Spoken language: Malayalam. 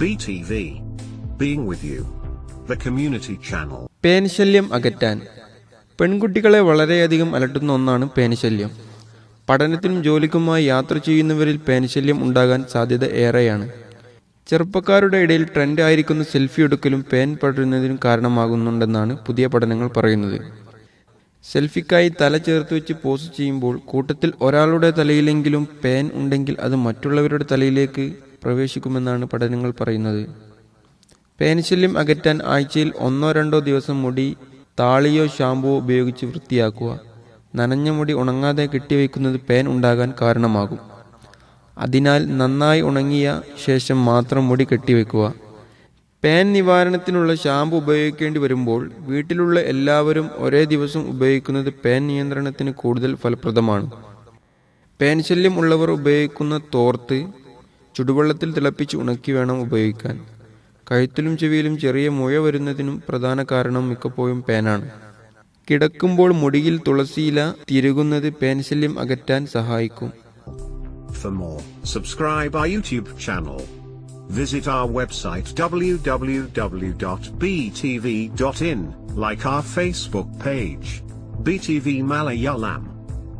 BTV. Being with you. The community channel. പേനശല്യം അകറ്റാൻ പെൺകുട്ടികളെ വളരെയധികം അലട്ടുന്ന ഒന്നാണ് പേനശല്യം പഠനത്തിനും ജോലിക്കുമായി യാത്ര ചെയ്യുന്നവരിൽ പേനശല്യം ഉണ്ടാകാൻ സാധ്യത ഏറെയാണ് ചെറുപ്പക്കാരുടെ ഇടയിൽ ട്രെൻഡ് ആയിരിക്കുന്ന സെൽഫി എടുക്കലും പേൻ പടരുന്നതിനും കാരണമാകുന്നുണ്ടെന്നാണ് പുതിയ പഠനങ്ങൾ പറയുന്നത് സെൽഫിക്കായി തല ചേർത്ത് വെച്ച് പോസ്റ്റ് ചെയ്യുമ്പോൾ കൂട്ടത്തിൽ ഒരാളുടെ തലയിലെങ്കിലും പേൻ ഉണ്ടെങ്കിൽ അത് മറ്റുള്ളവരുടെ തലയിലേക്ക് പ്രവേശിക്കുമെന്നാണ് പഠനങ്ങൾ പറയുന്നത്. പേനിശല്യം അകറ്റാൻ ആഴ്ചയിൽ ഒന്നോ രണ്ടോ ദിവസം മുടി താളിയോ ഷാമ്പുവോ ഉപയോഗിച്ച് വൃത്തിയാക്കുക. നനഞ്ഞ മുടി ഉണങ്ങാതെ കെട്ടിവെക്കുന്നത് പേൻ ഉണ്ടാകാൻ കാരണമാകും. അതിനാൽ നന്നായി ഉണങ്ങിയ ശേഷം മാത്രം മുടി കെട്ടിവെക്കുക. പേൻ നിവാരണത്തിനുള്ള ഷാമ്പു ഉപയോഗിക്കേണ്ടി വരുമ്പോൾ വീട്ടിലുള്ള എല്ലാവരും ഒരേ ദിവസം ഉപയോഗിക്കുന്നത് പേൻ നിയന്ത്രണത്തിന് കൂടുതൽ ഫലപ്രദമാണ്. പേൻ ശല്യം ഉള്ളവർ ഉപയോഗിക്കുന്ന തോർത്ത് ചുടുവെള്ളത്തിൽ തിളപ്പിച്ച് ഉണക്കി വേണം ഉപയോഗിക്കാൻ കഴുത്തിലും ചെവിയിലും ചെറിയ മുഴ വരുന്നതിനും പ്രധാന കാരണം മിക്കപ്പോഴും പേനാണ് കിടക്കുമ്പോൾ മുടിയിൽ തുളസിയില തിരുകുന്നത് പേൻ ശല്യം അകറ്റാൻ സഹായിക്കും For more, subscribe our YouTube channel. Visit our website www.btv.in, like our Facebook page. BTV Malayalam.